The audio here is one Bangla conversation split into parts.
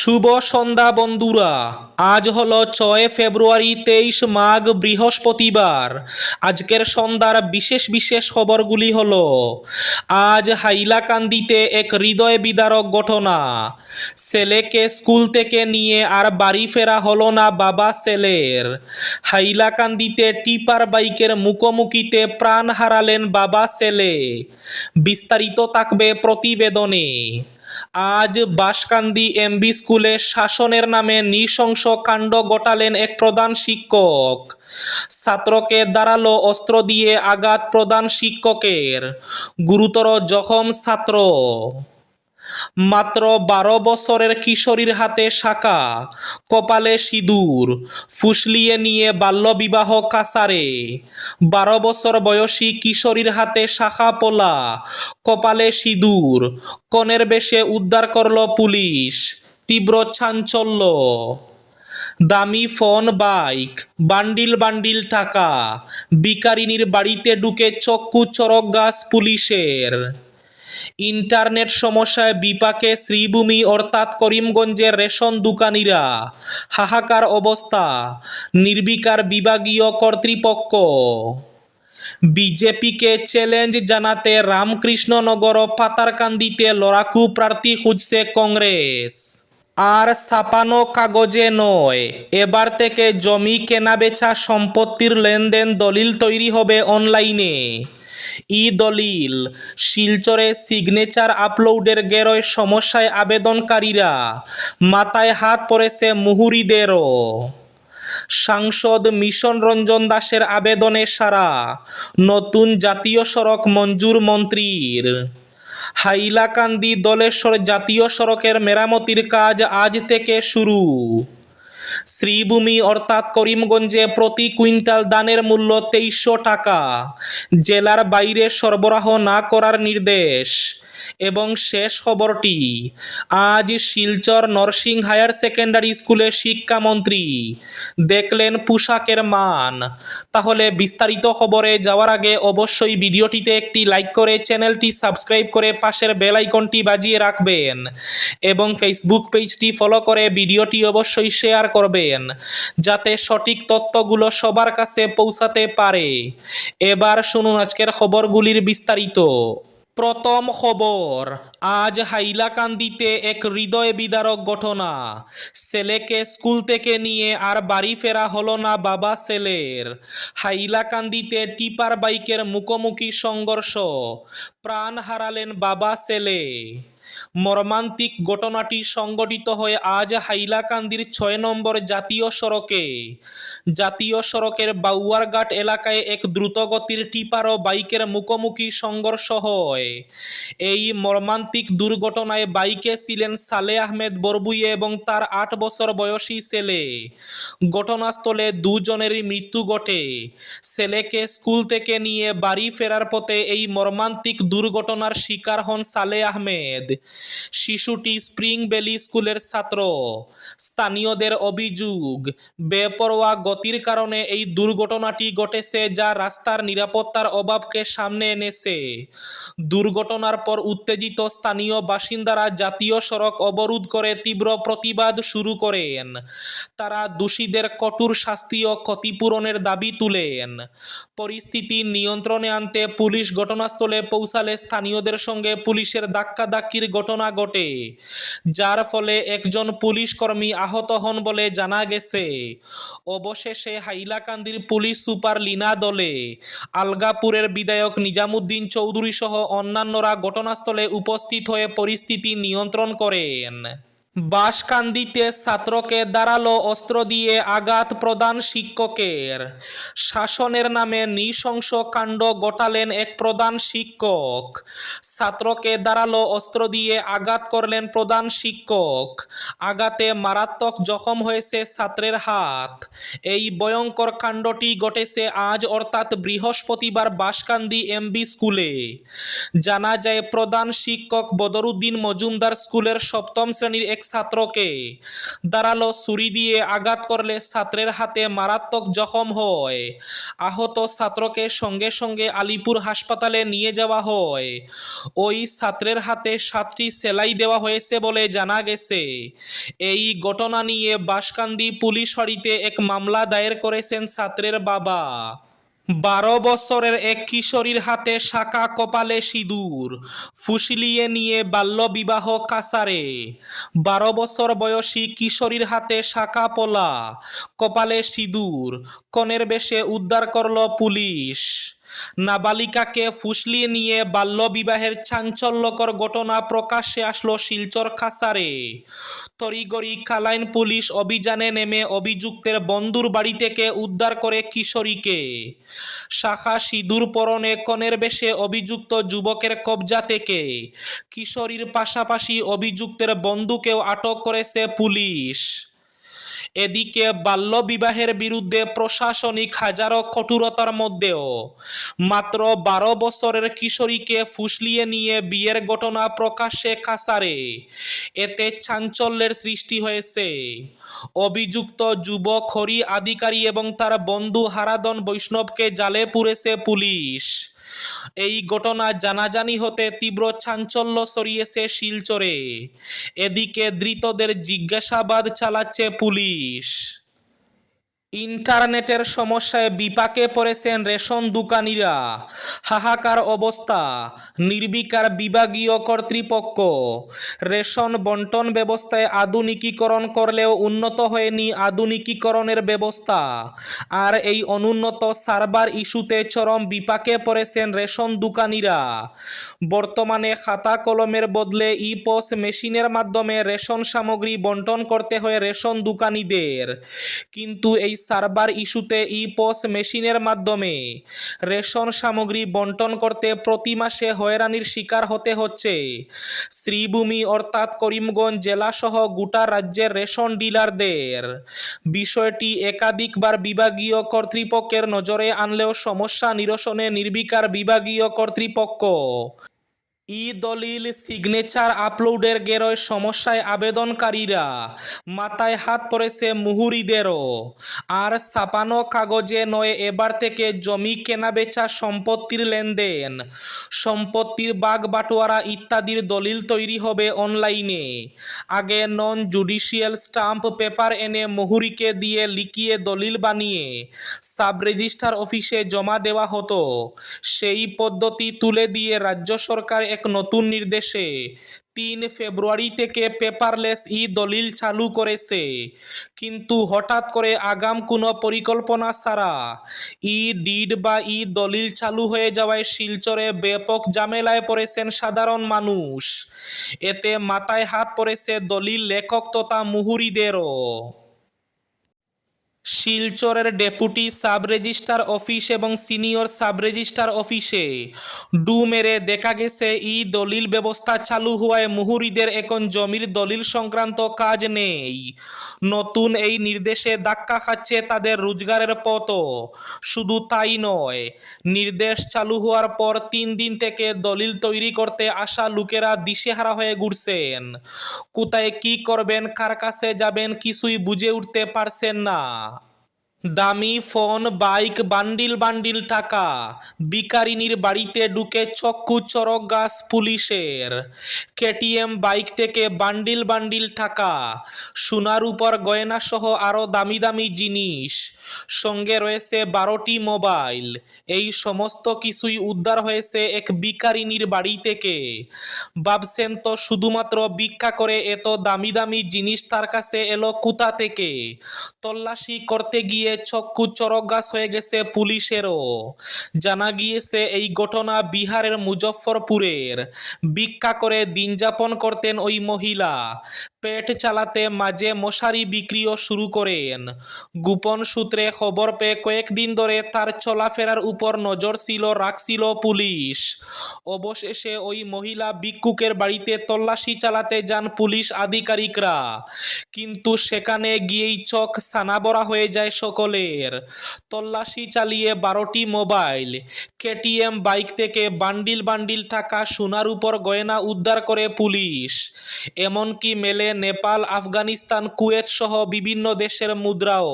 শুভ সন্ধ্যা, বন্ধুরা। আজ হলো ছয় ফেব্রুয়ারি, তেইশ মাঘ, বৃহস্পতিবার। আজকের সন্ধ্যার বিশেষ বিশেষ খবরগুলি হল, আজ হাইলাকান্দিতে এক হৃদয় বিদারক ঘটনা। ছেলেকে স্কুল থেকে নিয়ে আর বাড়ি ফেরা হলো না বাবা ছেলের। হাইলাকান্দিতে টিপার বাইকের মুখোমুখিতে প্রাণ হারালেন বাবা ছেলে। বিস্তারিত থাকবে প্রতিবেদনে। আজ বাসকান্দি এমবি স্কুলে শাসনের নামে নৃশংস কাণ্ড ঘটালেন এক প্রধান শিক্ষক। ছাত্রকে দাঁড়াল অস্ত্র দিয়ে আঘাত প্রধান শিক্ষকের। গুরুতর জখম ছাত্র। মাত্র বারো বছরের কিশোরীর হাতে শাখা, কপালে সিঁদুর, ফুসলিয়ে নিয়ে বাল্যবিবাহ কাসারে। বারো বছর বয়সী কিশোরীর হাতে শাখা পোলা, কপালে সিঁদুর, কনের বেশে উদ্ধার করল পুলিশ, তীব্র চাঞ্চল্য। দামি ফোন, বাইক, বান্ডিল বান্ডিল টাকা বিকারিনীর বাড়িতে ঢুকে চক্ষু চরক গাছ পুলিশের। ইন্টারনেট সমস্যায় বিপাকে শ্রীভূমি অর্থাৎ করিমগঞ্জের রেশন দোকানিরা। হাহাকার অবস্থা। নির্বিকার বিভাগীয় কর্তৃপক্ষ। বিজেপিকে চ্যালেঞ্জ জানাতে রামকৃষ্ণনগর পাতারকান্দিতে লড়াকু প্রার্থী খুঁজছে কংগ্রেস। আর ছাপানো কাগজে নয়, এবার থেকে জমি কেনাবেচা সম্পত্তির লেনদেন দলিল তৈরি হবে অনলাইনে। ই দলিল শিলচরে সিগনেচার আপলোডের গেরয় সমস্যায় আবেদনকারীরা, মাথায় হাত পড়েছে মুহুরিদেরও। সাংসদ মিশন রঞ্জন দাসের আবেদনে সারা, নতুন জাতীয় সড়ক মঞ্জুর মন্ত্রীর। হাইলাকান্দি দলেশ্বর জাতীয় সড়কের মেরামতির কাজ আজ থেকে শুরু। শ্রীভূমি অর্থাৎ করিমগঞ্জে প্রতি কুইন্টাল দানের মূল্য তেইশশো টাকা। জেলার বাইরে সরবরাহ না করার নির্দেশ। এবং শেষ খবরটি, আজ শিলচর নরসিং হায়ার সেকেন্ডারি স্কুলে শিক্ষামন্ত্রী দেখলেন পোশাকের মান। তাহলে বিস্তারিত খবরে যাওয়ার আগে অবশ্যই ভিডিওটিতে একটি লাইক করে চ্যানেলটি সাবস্ক্রাইব করে পাশের বেল আইকনটি বাজিয়ে রাখবেন এবং ফেসবুক পেজটি ফলো করে ভিডিওটি অবশ্যই শেয়ার করবেন যাতে সঠিক তথ্যগুলো সবার কাছে পৌঁছাতে পারে। এবার শুনুন আজকের খবরগুলির বিস্তারিত। প্রথম খবর, আজ হাইলাকান্দিতে এক হৃদয় বিদারক ঘটনা। ছেলেকে স্কুল থেকে নিয়ে আর বাড়ি ফেরা হলো না বাবা ছেলের। হাইলাকান্দিতে টিপার বাইকের মুখোমুখি সংঘর্ষ, প্রাণ হারালেন বাবা ছেলে। মর্মান্তিক ঘটনাটি সংঘটিত হয়ে আজ হাইলাকান্দির ছয় নম্বর জাতীয় সড়কে। জাতীয় সড়কের বাউয়ারঘাট এলাকায় এক দ্রুতগতির টিপার ও বাইকের মুখোমুখি সংঘর্ষ হয়। এই মর্মান্তিক দুর্ঘটনায় বাইকে ছিলেন সালে আহমেদ বরবুইয়ে এবং তার আট বছর বয়সী ছেলে। ঘটনাস্থলে দুজনেরই মৃত্যু ঘটে। ছেলেকে স্কুল থেকে নিয়ে বাড়ি ফেরার পথে এই মর্মান্তিক দুর্ঘটনার শিকার হন সালে আহমেদ। শিশুটি স্প্রিং ভ্যালি স্কুলের ছাত্র। স্থানীয়দের অভিযোগ, বেপরোয়া গতির কারণে এই দুর্ঘটনাটি ঘটেছে যা রাস্তার নিরাপত্তার অভাবকে সামনে এনেছে। দুর্ঘটনার পর উত্তেজিত স্থানীয় বাসিন্দারা জাতীয় সড়ক অবরোধ করে তীব্র প্রতিবাদ শুরু করেন। তারা দোষীদের কঠোর শাস্তি ও ক্ষতিপূরণের দাবি তুলেন। পরিস্থিতি নিয়ন্ত্রণে আনতে পুলিশ ঘটনাস্থলে পৌঁছালে স্থানীয়দের সঙ্গে পুলিশের ধাক্কাধাক্কির ঘটনা ঘটে, যার ফলে একজন পুলিশ কর্মী আহত হন বলে জানা গেছে। অবশেষে হাইলাকান্দির পুলিশ সুপার লীনা দলে আলগাপুরের বিধায়ক নিজামুদ্দিন চৌধুরী সহ অন্যান্যরা ঘটনাস্থলে উপস্থিত হয়ে পরিস্থিতি নিয়ন্ত্রণ করেন। বাসকান্দিতে ছাত্রকে দাঁড়াল অস্ত্র দিয়ে আঘাত প্রদান শিক্ষকের। শাসনের নামে নৃশংস কাণ্ড ঘটালেন এক প্রধান শিক্ষক। ছাত্রকে দাঁড়াল অস্ত্র দিয়ে আঘাত করলেন প্রধান শিক্ষক। আঘাতে মারাত্মক জখম হয়েছে ছাত্রের হাত। এই ভয়ঙ্কর কাণ্ডটি ঘটেছে আজ অর্থাৎ বৃহস্পতিবার বাসকান্দি এমবি স্কুলে। জানা যায়, প্রধান শিক্ষক বদরুদ্দিন মজুমদার স্কুলের সপ্তম শ্রেণির এক ছাত্রকে দাঁড়াল ছুরি দিয়ে আঘাত করলে ছাত্রের হাতে মারাত্মক জখম হয়। আহত ছাত্রকে সঙ্গে সঙ্গে আলিপুর হাসপাতালে নিয়ে যাওয়া হয়। ওই ছাত্রের হাতে সাতটি সেলাই দেওয়া হয়েছে বলে জানা গেছে। এই ঘটনা নিয়ে বাসকান্দি পুলিশ ফাঁড়িতে এক মামলা দায়ের করেছেন ছাত্রের বাবা। বারো বছরের এক কিশোরীর হাতে শাখা কপালে সিঁদুর, ফুসলিয়ে নিয়ে বাল্যবিবাহ কাসারে। বারো বছর বয়সী কিশোরীর হাতে শাখা পোলা, কপালে সিঁদুর, কনের বেশে উদ্ধার করল পুলিশ। নাবালিকাকে ফুসলিয়ে নিয়ে বাল্যবিবাহের চাঞ্চল্যকর ঘটনা প্রকাশ্যে আসলো শিলচর খাসারে। তড়িগড়ি কালাইন পুলিশ অভিযানে নেমে অভিযুক্তের বন্ধুর বাড়ি থেকে উদ্ধার করে কিশোরীকে। শাখা সিঁদুর পরনে কনের বেশে অভিযুক্ত যুবকের কবজা থেকে। কিশোরীর পাশাপাশি অভিযুক্তের বন্ধুকেও আটক করেছে পুলিশ। এদিকে বাল্যবিবাহের বিরুদ্ধে প্রশাসনিক হাজারো কঠোরতার মধ্যেও মাত্র বারো বছরের কিশোরীকে ফুসলিয়ে নিয়ে বিয়ের ঘটনা প্রকাশ্যে কাসারে এতে চাঞ্চল্যের সৃষ্টি হয়েছে। অভিযুক্ত যুবক, হরি আধিকারী এবং তার বন্ধু হারাদন বৈষ্ণবকে জালে পুরেছে পুলিশ। এই ঘটনা জানাজানি হতে তীব্র চাঞ্চল্য সরিয়েছে শিলচরে। এদিকে ধৃতদের জিজ্ঞাসাবাদ চালাচ্ছে পুলিশ। ইন্টারনেটের সমস্যায় বিপাকে পড়েছেন রেশন দোকানিরা। হাহাকার অবস্থা। নির্বিকার বিভাগীয় কর্তৃপক্ষ। রেশন বন্টন ব্যবস্থায় আধুনিকীকরণ করলেও উন্নত হয়নি আধুনিকীকরণের ব্যবস্থা। আর এই অনুন্নত সার্ভার ইস্যুতে চরম বিপাকে পড়েছেন রেশন দোকানিরা। বর্তমানে খাতা কলমের বদলে ই পস মেশিনের মাধ্যমে রেশন সামগ্রী বন্টন করতে হয় রেশন দোকানিদের। কিন্তু এই সার্ভার ইস্যুতে ই মেশিনের মাধ্যমে। রেশন সামগ্রী বন্টন করতে প্রতি মাসে হয়রানির শিকার হতে হচ্ছে। শ্রীভূমি অর্থাৎ করিমগঞ্জ জেলাসহ গোটা রাজ্যের রেশন ডিলারদের। বিষয়টি একাধিকবার বিভাগীয় কর্তৃপক্ষের নজরে আনলেও সমস্যা নিরসনে নির্বিকার বিভাগীয় কর্তৃপক্ষ। ই দলিল সিগনেচার আপলোডের গেরয় সমস্যায় আবেদনকারীরা। মাথায় হাত পড়েছে মুহুরিদেরও। আর ছাপানো কাগজে নয়, এবার থেকে জমি কেনাবেচা সম্পত্তির লেনদেন। সম্পত্তির বাগ বাটোয়ারা ইত্যাদির দলিল তৈরি হবে অনলাইনে। আগে নন জুডিশিয়াল স্টাম্প পেপার এনে মুহুরিকে দিয়ে লিখিয়ে দলিল বানিয়ে সাব রেজিস্ট্রার অফিসে জমা দেওয়া হতো। সেই পদ্ধতি তুলে দিয়ে রাজ্য সরকার এক নতুন নির্দেশে। তিন ফেব্রুয়ারি থেকে পেপারলেস ই দলিল চালু করেছে। কিন্তু হঠাৎ করে আগাম কোনো পরিকল্পনা ছাড়া ই ডিড বা ই দলিল চালু হয়ে যাওয়ায় শিলচরে ব্যাপক ঝামেলায় পড়েছেন সাধারণ মানুষ। এতে মাথায় হাত পড়েছে দলিল লেখক তথা মুহুরিদেরও। শিলচরের ডেপুটি সাব রেজিস্ট্রার অফিস এবং সিনিয়র সাব রেজিস্ট্রার অফিসে। ডু মেরে দেখা গেছে, ই দলিল ব্যবস্থা চালু হওয়ায় মুহুরিদের এখন জমির দলিল সংক্রান্ত কাজ নেই। নতুন এই নির্দেশে ধাক্কা খাচ্ছে তাদের রোজগারের পথও শুধু তাই নয়, নির্দেশ চালু হওয়ার পর তিন দিন থেকে দলিল তৈরি করতে আসা লোকেরা দিশেহারা হয়ে ঘুরছেন। কোথায় কি করবেন, কার কাছে যাবেন কিছুই বুঝে উঠতে পারছেন না। দামি ফোন, বাইক, বান্ডিল বান্ডিল টাকা। বিকারিনীর বাড়িতে ঢুকে চক্ষু চরক গাছ পুলিশের। কেটিএম বাইক থেকে বান্ডিল বান্ডিল টাকা। সোনার উপর গয়না সহ আরও দামি দামি জিনিস। সঙ্গে রয়েছে বারোটি মোবাইল। এই সমস্ত কিছুই উদ্ধার হয়েছে এক বিকারিনীর বাড়ি থেকে। ভাবছেন তো শুধুমাত্র ভিক্ষা করে এত দামি দামি জিনিস তার কাছে এলো কোথা থেকে? তল্লাশি করতে গিয়ে চক্ষু চরক গাছ হয়ে গেছে পুলিশেরও। জানা গিয়েছে, এই ঘটনা বিহারের মুজফ্ফরপুরের। ভিক্ষা করে দিন যাপন করতেন ওই মহিলা। পেট চালাতে মাঝে মশারি বিক্রিও শুরু করেন। গোপন সূত্রে খবর পেয়ে কয়েকদিন ধরে তার চলাফেরার উপর নজর ছিল, রাখছিল পুলিশ। অবশেষে ওই মহিলা ভিক্ষুকের বাড়িতে তল্লাশি চালাতে যান পুলিশ আধিকারিকরা। কিন্তু সেখানে গিয়েই চোখ সানাবরা হয়ে যায় সকল নকলের তল্লাশি চালিয়ে বারোটি মোবাইল, কেটিএম বাইক থেকে বান্ডিল বান্ডিল টাকা সোনার উপর গয়না উদ্ধার করে পুলিশ। এমনকি মেলে নেপাল, আফগানিস্তান, কুয়েত সহ বিভিন্ন দেশের মুদ্রাও।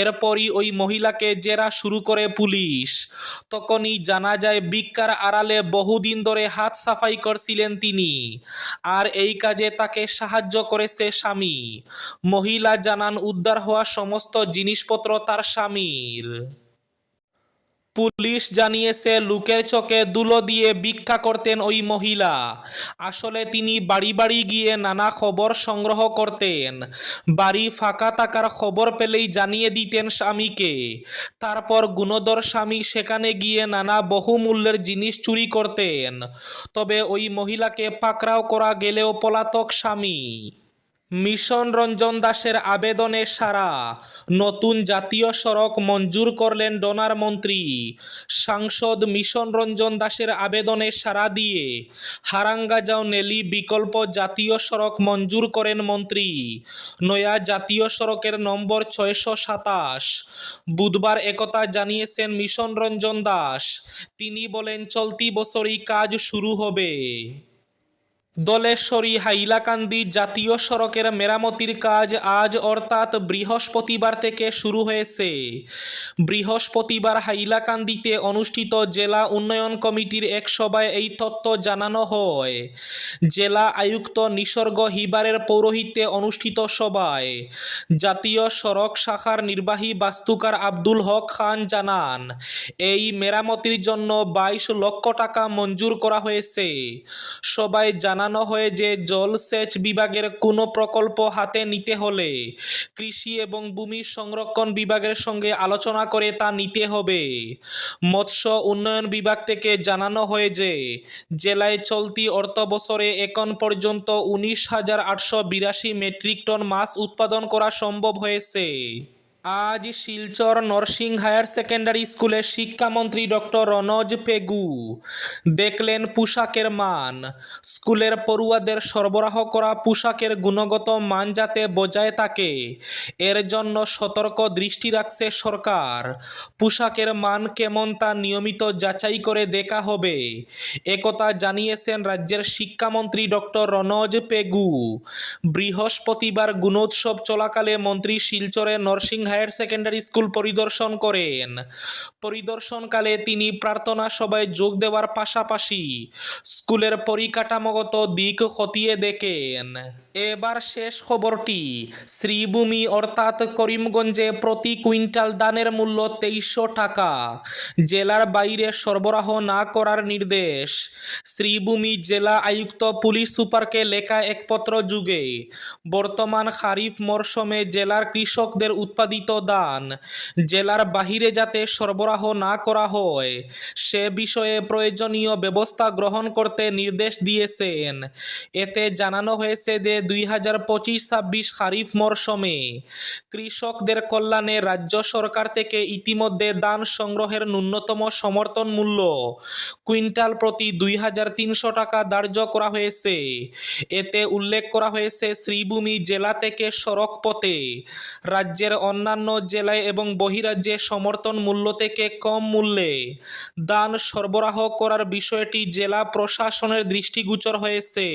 এরপরই ওই মহিলাকে জেরা শুরু করে পুলিশ। তখনই জানা যায় ভিক্ষার আড়ালে বহুদিন ধরে হাত সাফাই করছিলেন তিনি। আর এই কাজে তাকে সাহায্য করেছে স্বামী। মহিলা জানান, উদ্ধার হওয়া সমস্ত জিনিসপত্র তার স্বামীর। পুলিশ জানিয়েছে, লোকের চোখে দুলো দিয়ে ভিক্ষা করতেন ওই মহিলা। আসলে তিনি বাড়ি বাড়ি গিয়ে নানা খবর সংগ্রহ করতেন। বাড়ি ফাঁকা থাকার খবর পেলেই জানিয়ে দিতেন স্বামীকে। তারপর গুণধর স্বামী সেখানে গিয়ে নানা বহুমূল্যের জিনিস চুরি করতেন। তবে ওই মহিলাকে পাকড়াও করা গেলেও পলাতক স্বামী। মিশন রঞ্জন দাসের আবেদনে সারা। নতুন জাতীয় সড়ক মঞ্জুর করলেন ডোনার মন্ত্রী। সাংসদ মিশন রঞ্জন দাসের আবেদনে সাড়া দিয়ে হারাঙ্গাজাও নেলি বিকল্প জাতীয় সড়ক মঞ্জুর করেন মন্ত্রী। নয়া জাতীয় সড়কের নম্বর ছয়শো সাতাশ। বুধবার একথা জানিয়েছেন মিশন রঞ্জন দাস। তিনি বলেন, চলতি বছরই কাজ শুরু হবে। দলেশ্বরী হাইলাকান্দি জাতীয় সড়কের মেরামতির কাজ আজ অর্থাৎ বৃহস্পতিবার থেকে শুরু হয়েছে। বৃহস্পতিবার হাইলাকান্দিতে অনুষ্ঠিত জেলা উন্নয়ন কমিটির এক সভায় এই তথ্য জানানো হয়। জেলা আয়ুক্ত নিসর্গ হিবারের পৌরোহিত্যে অনুষ্ঠিত সভায় জাতীয় সড়ক শাখার নির্বাহী বাস্তুকার আব্দুল হক খান জানান, এই মেরামতির জন্য বাইশ লক্ষ টাকা মঞ্জুর করা হয়েছে। সবাই জানানো হয় যে জলসেচ বিভাগের কোনো প্রকল্প হাতে নিতে হলে কৃষি এবং ভূমি সংরক্ষণ বিভাগের সঙ্গে আলোচনা করে তা নিতে হবে। মৎস্য উন্নয়ন বিভাগ থেকে জানানো হয় যে, জেলায় চলতি অর্থ বছরে এখন পর্যন্ত উনিশ হাজার আটশো বিরাশি মেট্রিক টন মাছ উৎপাদন করা সম্ভব হয়েছে। আজ শিলচর নরসিং হায়ার সেকেন্ডারি স্কুলের শিক্ষামন্ত্রী ডক্টর রনজ পেগু। দেখলেন পোশাকের মান। স্কুলের পড়ুয়াদের সরবরাহ করা পোশাকের গুণগত মান যাতে বজায় থাকে, এর জন্য সতর্ক দৃষ্টি রাখছে সরকার। পোশাকের মান কেমন তা নিয়মিত যাচাই করে দেখা হবে। একথা জানিয়েছেন রাজ্যের শিক্ষামন্ত্রী ডক্টর রনজ পেগু। বৃহস্পতিবার গুণোৎসব চলাকালে মন্ত্রী শিলচরে নরসিং হায়ার সেকেন্ডারি স্কুল পরিদর্শন করেন। পরিদর্শনকালে তিনি প্রার্থনা সভায় যোগ দেওয়ার পাশাপাশি স্কুলের পরিকাঠামোগত দিক খতিয়ে দেখেন। এবার শেষ খবরটি। শ্রীভূমি অর্থাৎ করিমগঞ্জে প্রতি কুইন্টাল দানের মূল্য তেইশশো টাকা। জেলার বাইরে সরবরাহ না করার নির্দেশ। শ্রীভূমি জেলা আয়ুক্ত পুলিশ সুপারকে লেখা এক পত্র যুগে। বর্তমান খারিফ মরশুমে জেলার কৃষকদের উৎপাদিত দান জেলার বাহিরে যাতে সরবরাহ না করা হয়, সে বিষয়ে প্রয়োজনীয় ব্যবস্থা গ্রহণ করতে নির্দেশ দিয়েছেন। এতে জানানো হয়েছে যে দুই হাজার পঁচিশ ছাব্বিশ খারিফ মরশুমে কৃষকদের কল্যাণে রাজ্য সরকার থেকে ইতিমধ্যে ধান সংগ্রহের ন্যূনতম সমর্থন মূল্য কুইন্টাল প্রতি দুই হাজার তিনশো টাকা ধার্য করা হয়েছে। এতে উল্লেখ করা হয়েছে, শ্রীভূমি জেলা থেকে সড়ক পথে রাজ্যের অন্যান্য জেলায় এবং বহিরাজ্যে সমর্থন মূল্য থেকে কম মূল্যে দান সরবরাহ করার বিষয়টি জেলা প্রশাসনের দৃষ্টিগোচর হয়েছে।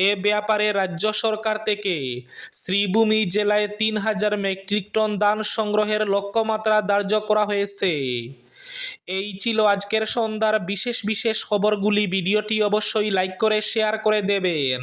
এ ব্যাপারে রাজ্য সরকার থেকে শ্রীভূমি জেলায় তিন হাজার মেট্রিক টন দান সংগ্রহের লক্ষ্যমাত্রা ধার্য করা হয়েছে। এই ছিল আজকের সন্ধ্যার বিশেষ বিশেষ খবরগুলি। ভিডিওটি অবশ্যই লাইক করে, শেয়ার করে দেবেন।